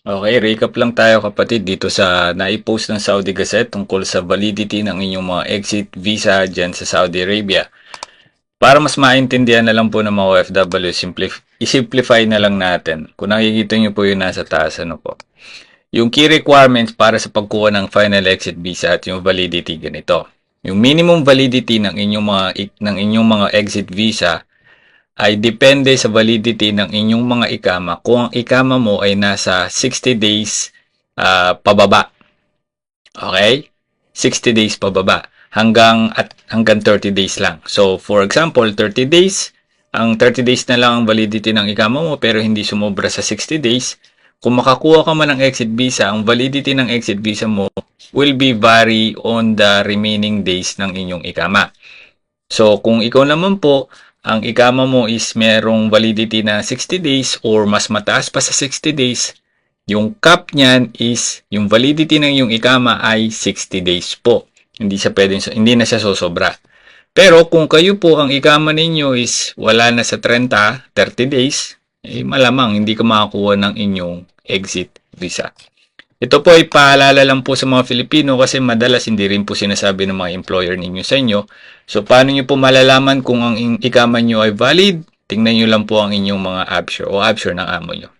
Okay, recap lang tayo kapatid dito sa naipost ng Saudi Gazette tungkol sa validity ng inyong mga exit visa dyan sa Saudi Arabia. Para mas maintindihan na lang po ng mga OFW, simplif- i-simplify na lang natin. Kung nakikita nyo po yung nasa taas, ano po. Yung key requirements para sa pagkuha ng final exit visa at yung validity ganito. Yung minimum validity ng inyong mga ng inyong mga exit visa ay depende sa validity ng inyong mga ikama kung ang ikama mo ay nasa 60 days ah, pababa. Okay? 60 days pababa hanggang at hanggang 30 days lang. So for example, 30 days, ang 30 days na lang ang validity ng ikama mo pero hindi sumobra sa 60 days. Kung makakuha ka man ng exit visa, ang validity ng exit visa mo will be vary on the remaining days ng inyong ikama. So kung ikaw naman po ang ikama mo is merong validity na 60 days or mas mataas pa sa 60 days, yung cap niyan is yung validity ng yung ikama ay 60 days po. Hindi siya pwedeng hindi na siya sosobra. Pero kung kayo po ang ikama ninyo is wala na sa 30, 30 days, eh malamang hindi ka makakuha ng inyong exit visa. Ito po ay paalala lang po sa mga Filipino kasi madalas hindi rin po sinasabi ng mga employer ninyo sa inyo. So paano nyo po malalaman kung ang in- ikama nyo ay valid? Tingnan nyo lang po ang inyong mga absure o absure ng amo nyo.